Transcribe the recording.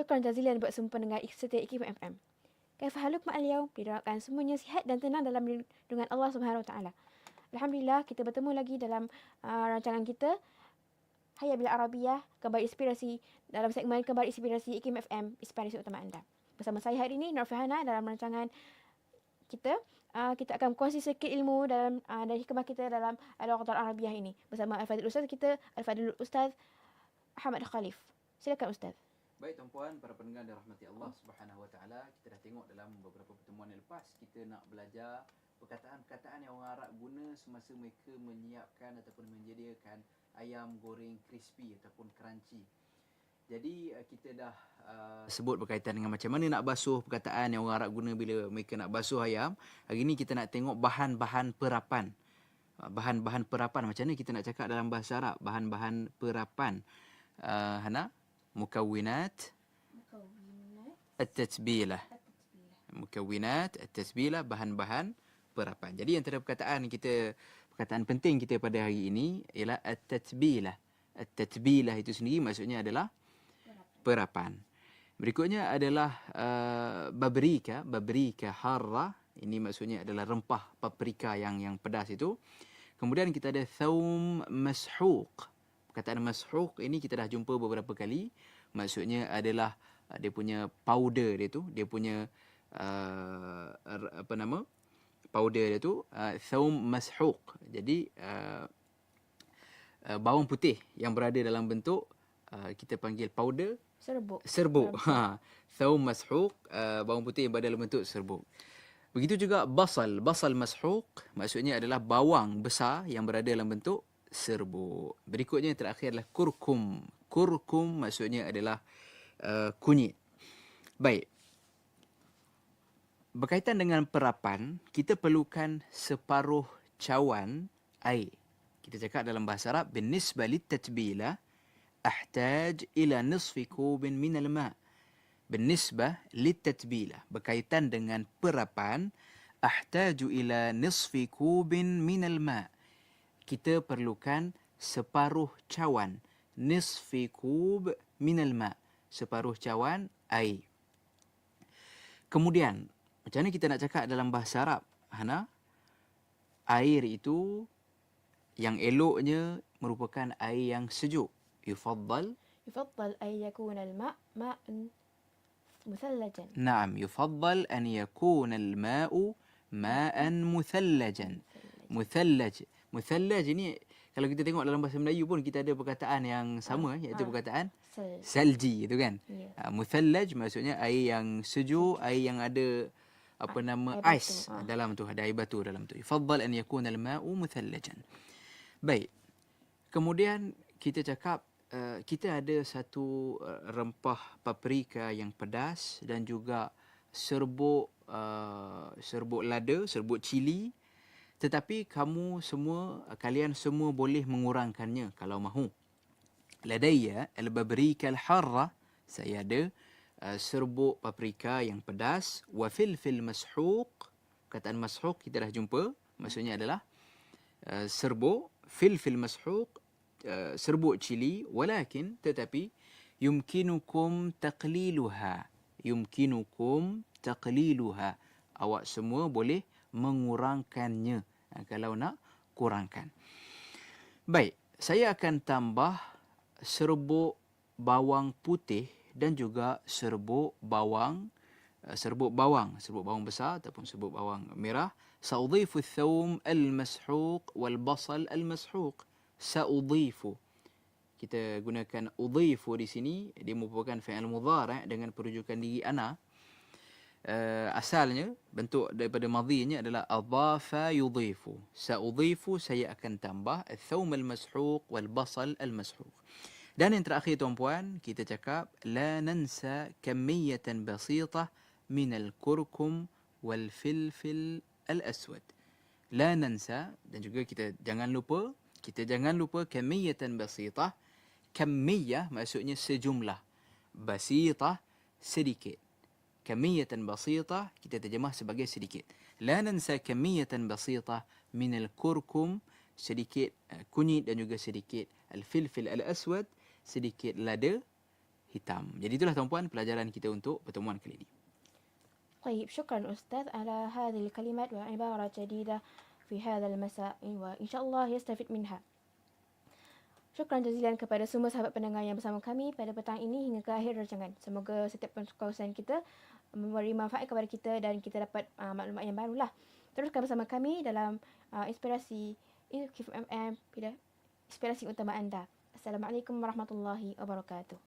Syukran jazilan buat semua pendengar setia IKIM FM. Kaifa haluk ma'al yaum? Didoakan semuanya sihat dan tenang dalam lindungan Allah Subhanahu Taala. Alhamdulillah kita bertemu lagi dalam uh, rancangan kita Hayya Bila Arabiyah, kembali inspirasi dalam segmen kembali inspirasi IKIM FM, inspirasi utama anda. Bersama saya hari ini, Nur Fahana dalam rancangan kita. Uh, kita akan kongsi sedikit ilmu dalam uh, dari hikmah kita dalam Al-Qatar Arabiyah ini. Bersama Al-Fadil Ustaz kita, Al-Fadil Ustaz Ahmad Khalif. Silakan Ustaz. Baik tuan-puan, para pendengar dan rahmati Allah Subhanahu Wa Taala, kita dah tengok dalam beberapa pertemuan yang lepas kita nak belajar perkataan-perkataan yang orang Arab guna semasa mereka menyiapkan ataupun menyediakan ayam goreng crispy ataupun crunchy. Jadi uh, kita dah uh, sebut berkaitan dengan macam mana nak basuh perkataan yang orang Arab guna bila mereka nak basuh ayam. Hari ini kita nak tengok bahan-bahan perapan. Uh, bahan-bahan perapan macam mana kita nak cakap dalam bahasa Arab, bahan-bahan perapan. Uh, Hana, mukawinat at-tatbilah. Mukawinat at-tatbilah bahan-bahan perapan. Jadi antara perkataan kita perkataan penting kita pada hari ini ialah at-tatbilah. At-tatbilah itu sendiri maksudnya adalah perapan. Berikutnya adalah uh, babrika, babrika harra. Ini maksudnya adalah rempah paprika yang yang pedas itu. Kemudian kita ada thaum mashuq. Perkataan mashuq ini kita dah jumpa beberapa kali. Maksudnya adalah uh, dia punya powder dia tu, dia punya uh, apa nama? powder dia tu uh, thaum mashuq. Jadi uh, uh, bawang putih yang berada dalam bentuk uh, kita panggil powder Serbuk. Serbuk. Ha. Thaum mashuq, uh, bawang putih yang berada dalam bentuk serbuk. Begitu juga basal. Basal mashuq maksudnya adalah bawang besar yang berada dalam bentuk serbuk. Berikutnya yang terakhir adalah kurkum. Kurkum maksudnya adalah uh, kunyit. Baik. Berkaitan dengan perapan, kita perlukan separuh cawan air. Kita cakap dalam bahasa Arab, binisba litatbilah, أحتاج إلى نصف كوب من الماء بالنسبة للتتبيلة berkaitan dengan perapan أحتاج إلى نصف كوب من الماء kita perlukan separuh cawan نصف كوب من الماء separuh cawan air kemudian macam mana kita nak cakap dalam bahasa Arab Hana air itu yang eloknya merupakan air yang sejuk يفضل يفضل أن يكون الماء ماء مثلجا نعم يفضل أن يكون الماء ماء مثلجا مثلج Mesalas je ni kalau kita tengok dalam bahasa Melayu pun kita ada perkataan yang sama ha. iaitu ha. perkataan salji itu kan. Ah, yeah. Uh, muthallaj maksudnya air yang sejuk, air yang ada apa nama air ais ha. dalam tu ada air batu dalam tu. Fadhal an yakuna al-ma'u muthallajan. Baik. Kemudian kita cakap uh, kita ada satu uh, rempah paprika yang pedas dan juga serbuk uh, serbuk lada, serbuk cili tetapi kamu semua kalian semua boleh mengurangkannya kalau mahu. Ladayya al-babrika al-harra. Saya ada uh, serbuk paprika yang pedas wa filfil mashuq. Kataan mashuq kita dah jumpa. Maksudnya adalah uh, serbuk filfil mashuq Uh, serbuk cili walakin tetapi yumkinukum taqliluha yumkinukum taqliluha awak semua boleh mengurangkannya kalau nak kurangkan baik saya akan tambah serbuk bawang putih dan juga serbuk bawang uh, serbuk bawang serbuk bawang besar ataupun serbuk bawang merah saudhifu thawm al-mashuq wal basal al-mashuq sa'udhifu. Kita gunakan udhifu di sini. Dia merupakan fi'al mudhara' dengan perujukan diri ana. Uh, asalnya, bentuk daripada madhinya adalah adhafa yudhifu. Sa'udhifu, saya akan tambah al-thawm al-mashuq wal-basal al-mashuq. Dan yang terakhir tuan-puan, kita cakap la nansa kamiyatan basitah min al-kurkum wal-filfil al-aswad. La nansa dan juga kita jangan lupa kita jangan lupa kamiyatan basitah. Kamiyah maksudnya sejumlah. Basitah sedikit Kamiyatan basitah kita terjemah sebagai sedikit. La nansa kamiyatan basitah min al-kurkum sedikit uh, kunyit dan juga sedikit al-filfil al-aswad sedikit lada hitam. Jadi itulah tuan-puan pelajaran kita untuk pertemuan kali ini. طيب شكرا أستاذ على هذه الكلمات وعبارة جديدة في هذا المساء وإن شاء الله يستفيد منها Syukran jazilan kepada semua sahabat pendengar yang bersama kami pada petang ini hingga ke akhir rancangan. Semoga setiap perkongsian kita memberi manfaat kepada kita dan kita dapat uh, maklumat yang barulah. Teruskan bersama kami dalam uh, inspirasi IKFMM, inspirasi utama anda. Assalamualaikum warahmatullahi wabarakatuh.